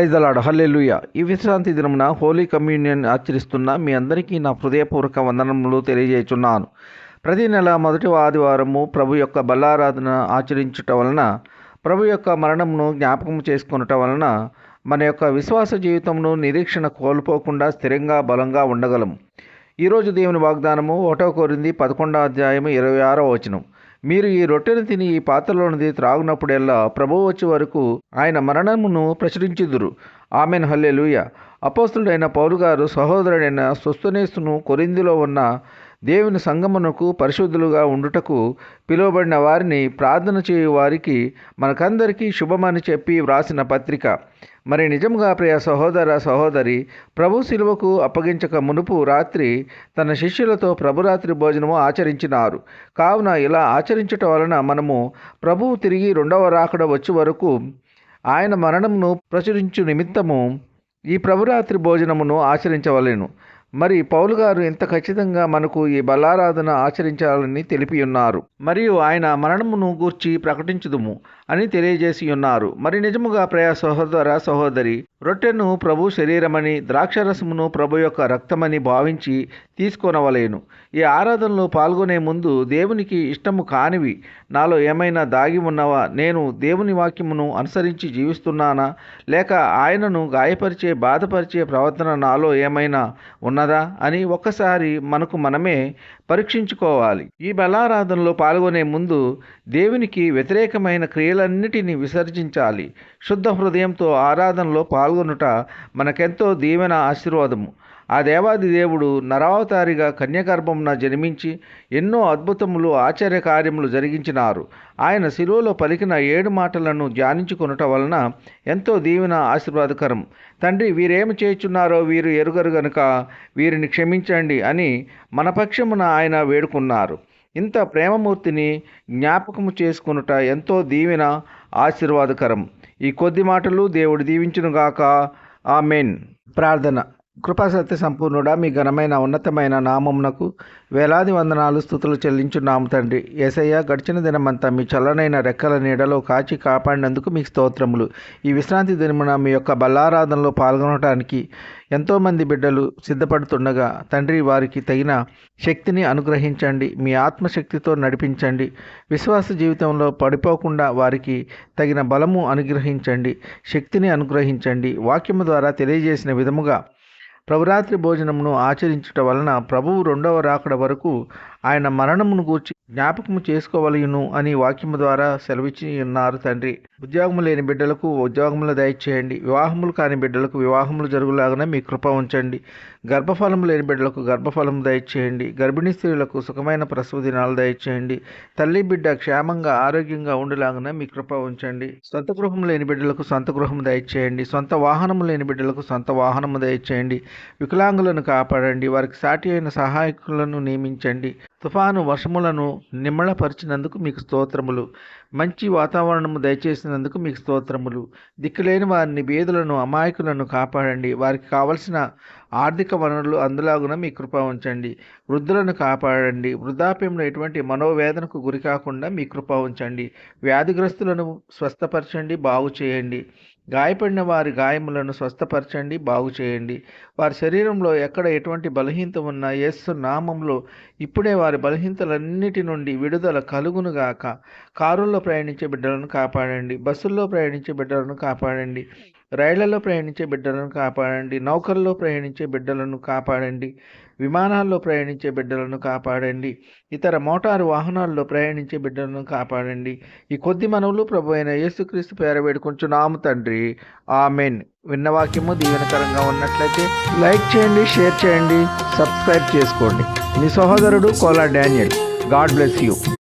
Praise అలాడు హల్లెలూయ. ఈ విశ్రాంతి దినమున హోలీ కమ్యూనియన్ ఆచరిస్తున్న మీ అందరికీ నా హృదయపూర్వక వందనములు తెలియజేస్తున్నాను ప్రతి నెల మొదటి ఆదివారము ప్రభు యొక్క బల్లారాధన ఆచరించుట వలన ప్రభు యొక్క మరణమును జ్ఞాపకం చేసుకునట వలన మన యొక్క విశ్వాస జీవితంను నిరీక్షణ కోల్పోకుండా స్థిరంగా బలంగా ఉండగలం ఈరోజు దేవుని వాగ్దానము ఒకటో కోరింది పదకొండో అధ్యాయము ఇరవై ఆరో వచనం. మీరు ఈ రొట్టెను తిని ఈ పాత్రలోనిది త్రాగునప్పుడెల్లా ప్రభువు వచ్చే వరకు ఆయన మరణమును ప్రచురించుదురు. ఆమెన్. హల్లెలూయ. అపోస్తుడైన పౌరు గారు సహోదరుడైన సుస్తనేస్తును కొరిందిలో ఉన్న దేవుని సంగమునకు పరిశుద్ధులుగా ఉండుటకు పిలువబడిన వారిని ప్రార్థన చేయు వారికి మనకందరికీ శుభమని చెప్పి వ్రాసిన పత్రిక. మరి నిజంగా ప్రియ సహోదర సహోదరి ప్రభు శిలువకు అప్పగించక మునుపు రాత్రి తన శిష్యులతో ప్రభురాత్రి భోజనము ఆచరించినారు. కావున ఇలా ఆచరించటం వలన మనము ప్రభువు తిరిగి రెండవ రాకడ వచ్చే వరకు ఆయన మరణమును ప్రచురించు నిమిత్తము ఈ ప్రభురాత్రి భోజనమును ఆచరించవలెను. మరి పౌలు గారు ఎంత ఖచ్చితంగా మనకు ఈ బలారాధన ఆచరించాలని తెలిపి ఉన్నారు. మరియు ఆయన మరణమును గూర్చి ప్రకటించుదుము అని తెలియజేసి ఉన్నారు. మరి నిజముగా ప్రయా సహోదర సహోదరి రొట్టెను ప్రభు శరీరమని ద్రాక్షరసమును ప్రభు యొక్క రక్తమని భావించి తీసుకొనవలేను. ఈ ఆరాధనలో పాల్గొనే ముందు దేవునికి ఇష్టము కానివి. నాలో ఏమైనా దాగి ఉన్నవా? నేను దేవుని వాక్యమును అనుసరించి జీవిస్తున్నానా? లేక ఆయనను గాయపరిచే బాధపరిచే ప్రవర్తన నాలో ఏమైనా ఉన్నదా? అని ఒక్కసారి మనకు మనమే పరీక్షించుకోవాలి. ఈ బలారాధనలో పాల్గొనే ముందు దేవునికి వ్యతిరేకమైన క్రియలన్నిటినీ విసర్జించాలి. శుద్ధ హృదయంతో ఆరాధనలో పాల్గొనుట మనకెంతో దీవెన ఆశీర్వాదము. ఆ దేవాది దేవుడు నరావతారిగా కన్యగర్భంన జన్మించి ఎన్నో అద్భుతములు ఆశ్చర్య కార్యములు జరిగించినారు. ఆయన శిలువలో పలికిన ఏడు మాటలను ధ్యానించుకొనుట వలన ఎంతో దీవెన ఆశీర్వాదకరం. తండ్రి వీరేమి చేయుచున్నారో వీరు ఎరుగరు గనుక వీరిని క్షమించండి అని మన పక్షమున ఆయన వేడుకున్నారు. ఇంత ప్రేమమూర్తిని జ్ఞాపకము చేసుకునుట ఎంతో దీవెన ఆశీర్వాదకరం. ఈ కొద్ది మాటలు దేవుడు దీవించునుగాక. ఆమెన్. ప్రార్థన. కృపాసత్య సంపూర్ణుడా మీ ఘనమైన ఉన్నతమైన నామమునకు వేలాది వందనాలు స్థుతులు చెల్లించున్నాము తండ్రి. ఏసయ్య గడిచిన దినమంతా మీ చల్లనైన రెక్కల నీడలో కాచి కాపాడినందుకు మీకు స్తోత్రములు. ఈ విశ్రాంతి దినమున మీ యొక్క బల్లారాధనలో పాల్గొనడానికి ఎంతోమంది బిడ్డలు సిద్ధపడుతుండగా తండ్రి వారికి తగిన శక్తిని అనుగ్రహించండి మీ ఆత్మశక్తితో నడిపించండి విశ్వాస జీవితంలో పడిపోకుండా వారికి తగిన బలము అనుగ్రహించండి శక్తిని అనుగ్రహించండి. వాక్యము ద్వారా తెలియజేసిన విధముగా ప్రభురాత్రి భోజనమును ఆచరించుట వలన ప్రభువు రెండవ రాకడ వరకు ఆయన మరణమును గూర్చి జ్ఞాపకము చేసుకోవలయును అని వాక్యము ద్వారా సెలవిచ్చి ఉన్నారు తండ్రి. ఉద్యోగము లేని బిడ్డలకు ఉద్యోగములు దయచేయండి. వివాహములు కాని బిడ్డలకు వివాహములు జరుగులాగానే మీ కృప ఉంచండి. గర్భఫలము లేని బిడ్డలకు గర్భఫలము దయచేయండి. గర్భిణీ స్త్రీలకు సుఖమైన ప్రసవ దినాలు దయచేయండి. తల్లి బిడ్డ క్షేమంగా ఆరోగ్యంగా ఉండేలాగానే మీ కృప ఉంచండి. సొంత గృహం లేని బిడ్డలకు సొంత గృహం దయచేయండి. సొంత వాహనము లేని బిడ్డలకు సొంత వాహనము దయచేయండి. వికలాంగులను కాపాడండి. వారికి సాటి అయిన సహాయకులను నియమించండి. తుఫాను వర్షములను నిమ్మళపరిచినందుకు మీకు స్తోత్రములు. మంచి వాతావరణము దయచేసినందుకు మీకు స్తోత్రములు. దిక్కులేని వారిని బీదులను అమాయకులను కాపాడండి. వారికి కావలసిన ఆర్థిక వనరులు అందులాగున మీ కృప ఉంచండి. వృద్ధులను కాపాడండి. వృద్ధాప్యంలో ఎటువంటి మనోవేదనకు గురి కాకుండా మీ కృప ఉంచండి. వ్యాధిగ్రస్తులను స్వస్థపరచండి బాగు చేయండి. గాయపడిన వారి గాయములను స్వస్థపరచండి బాగు చేయండి. వారి శరీరంలో ఎక్కడ ఎటువంటి బలహీనత ఉన్నా యేసు నామంలో ఇప్పుడే వారి బలహీనతలన్నిటి నుండి విడుదల కలుగునుగాక కారుల్లో ప్రయాణించే బిడ్డలను కాపాడండి. బస్సుల్లో ప్రయాణించే బిడ్డలను కాపాడండి. రైళ్ళలో ప్రయాణించే బిడ్డలను కాపాడండి నౌకల్లో ప్రయాణించే బిడ్డలను కాపాడండి విమానాల్లో ప్రయాణించే బిడ్డలను కాపాడండి ఇతర మోటారు వాహనాల్లో ప్రయాణించే బిడ్డలను కాపాడండి. ఈ కొద్ది మనవులు ప్రభు అయిన యేసుక్రీస్తు పేర వేడుకుంటున్నాము తండ్రి. ఆమెన్. విన్న వాక్యము దీవెనకరంగా ఉన్నట్లయితే లైక్ చేయండి షేర్ చేయండి సబ్స్క్రైబ్ చేసుకోండి. మీ సహోదరుడు Kola Daniel. God bless you.